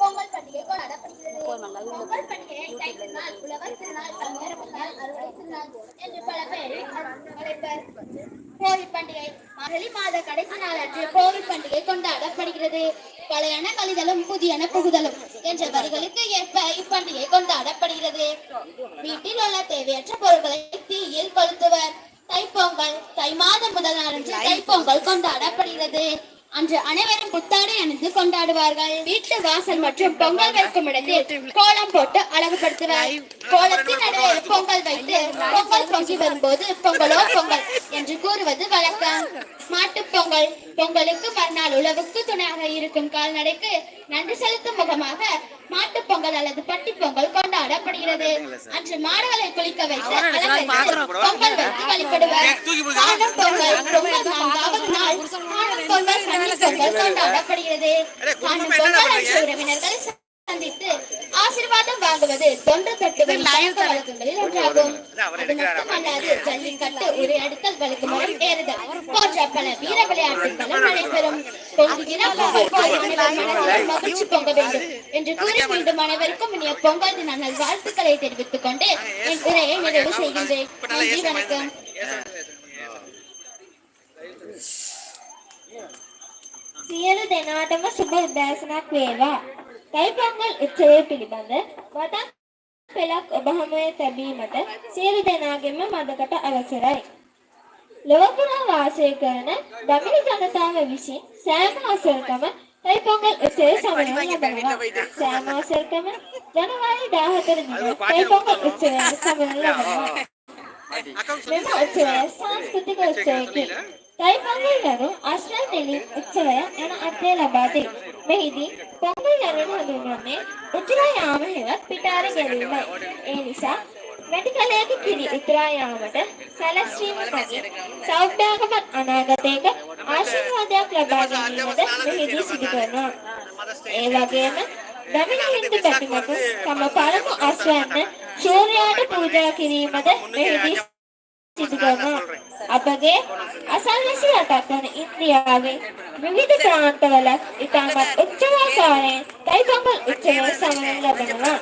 பொங்கல் பண்டிகை கொண்டாடப்படுகிறது பொங்கல் உழவர் திருநாள் அறுவடை திருநாள் என்று பல பெயரில் அழைப்பர் கோவி பண்டிகை மார்கழி மாத கடைசி பண்டிகை கொண்டாடப்படுகிறது பழையன கழிதலும் புதியன புகுதலும் என்ற வரிகளுக்கு ஏற்ப இப்பண்டிகை கொண்டாடப்படுகிறது வீட்டில் உள்ள தேவையற்ற பொருட்களை தீயில் கொளுத்துவர். தைப்பொங்கல் தை மாதம் முதல் நாளன்று தைப்பொங்கல் கொண்டாடப்படுகிறது. அன்று அனைவரும் புத்தாடை அணிந்து கொண்டாடுவார்கள். வீட்டு வாசல் மற்றும் பொங்கல் வைக்கும் இடத்தில் கோலம் போட்டு அழகுபடுத்துவர். கோலத்தின் நடுவே பொங்கல் வைத்து பொங்கல் பொங்கி வரும்போது பொங்கலோ பொங்கல் என்று கூறுவது வழக்கம். மாட்டுப் பொங்கல் பொங்கலுக்கு மறுநாள் உழவுக்கு துணையாக இருக்கும் கால்நடைக்கு நன்றி செலுத்தும் முகமாக மாட்டுப் பொங்கல் அல்லது பட்டி பொங்கல் கொண்டாடப்படுகிறது. அன்று மாடுகளை குளிக்க வைத்து பொங்கல் வைத்து வழிபடுவர். பொங்கல் பொங்கல் நான்காவது நாள் அன்று உறவினர்களை சந்தித்து ஆசீர்வாதம் வாங்குவது தொன்று தொட்டுகள் பழக்க வழக்கங்களில் ஒன்றாகும். மட்டுமல்லாது ஜல்லிக்கட்டு உரையாடுதல் வழக்குமுறை ஏறுதல். போன்ற பல வீர விளையாட்டுகளும் நடைபெறும். மகிழ்ச்சி பொங்க வேண்டும் என்று கூறி மீண்டும் அனைவருக்கும் இனிய பொங்கல் தின நல்வாழ்த்துக்களை தெரிவித்துக் கொண்டு என் உரையை நிறைவு செய்கின்றேன். நன்றி வணக்கம். සියලු දෙනාටම සුබ උදෑසනක් වේවා. තයිපොංගල් උත්සවය පිළිබඳ වදන් පෙළක් ඔබ හමුවේ තැබීමට සියලු දෙනාගෙන්ම මදකට අවසරයි. ලොව පුරා වාසය කරන දමිළ ජනතාව විසින් සෑම අසරකම තයිපොංගල් උත්සවය සමරනු ලබනවා. සෑම අසරකම ජනවාරි 14 දින තයිපොංගල් උත්සවය සමරනු ලබනවා. මෙම උත්සවය සංස්කෘතික උත්සවයකි. තයිපොංගල් යනු නෙලින් උත්සවය යන අර්ථය ලබා දෙයි. මෙහිදී පොංගල් යනුවෙන් හඳුන්වන්නේ උතුරා යාම හෙවත් පිටාර ගැනීමයි. ඒ නිසා වැඩි කලයක කිරි උතුරා යාමට සැලැස්වීම මගින් සෞඛ්‍යගත අනාගතයක ආශිර්වාදයක් ලබා ගැනීමද මෙහිදී සිදු කරනවා. ඒ වගේම දමිළ හින්දු පැතිමතුන් තම පළමු අශ්වයන්ට සූර්යයාට පූජා කිරීමද මෙහිදී සිදු කරනවා. අපගේ අසල්වැසි රටක් වන ඉන්දියාවේ විවිධ ප්‍රාන්තවල ඉතාමත් උත්සවාකාරයෙන් තයිපොංගල් උත්සවය සමරනු ලබනවා.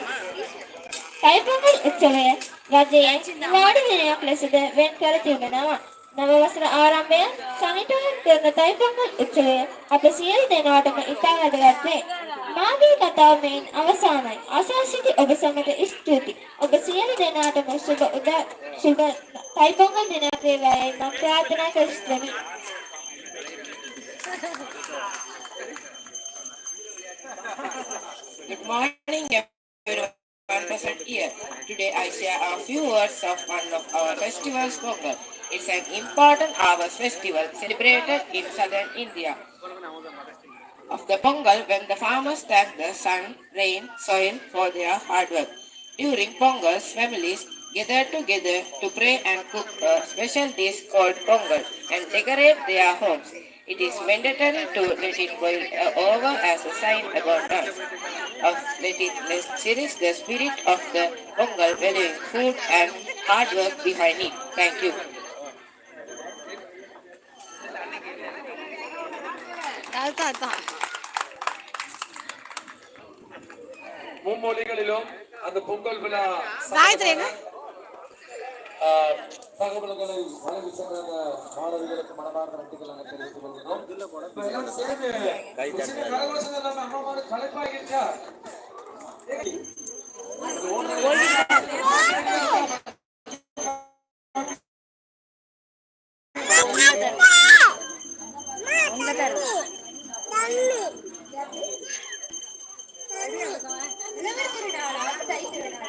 තයිපොංගල් උත්සවය රජයේ නිවාඩු දිනයක් ලෙසද වෙන් කර තිබෙනවා. නව වසර ආරම්භය සනිටුවෙන් කරන තයිපොංගල් උත්සවය අප සියලු දෙනාටම ඉතා වැදගත් වේ. මාගේ ඔබ ස්තුති. ඔබ සියලු දෙනාටම සුබ සුබ දිනක් වේවායි මම ප්‍රාර්ථනා කරමි. Good morning, everyone present here. Today I share a few words of one of our festivals, Pongal. It's an important harvest festival celebrated in southern India. Of the Pongal, when the farmers thank the sun, rain, soil for their hard work. During Pongals, families gather together to pray and cook a special dish called Pongal and decorate their homes. It is mandatory to let it boil uh, over as a sign about us. Of let it cherish the spirit of the Pongal, valuing food and hard work behind it. Thank you. மும்மொழிகளிலும் அந்த பொங்கல் விழா தகவல்களை வழங்கி சென்ற மாணவிகளுக்கு மனமார்ந்த நன்றிகள் நாங்கள் தெரிவித்துக் கொள்கிறோம். சேர்ந்து ஒரு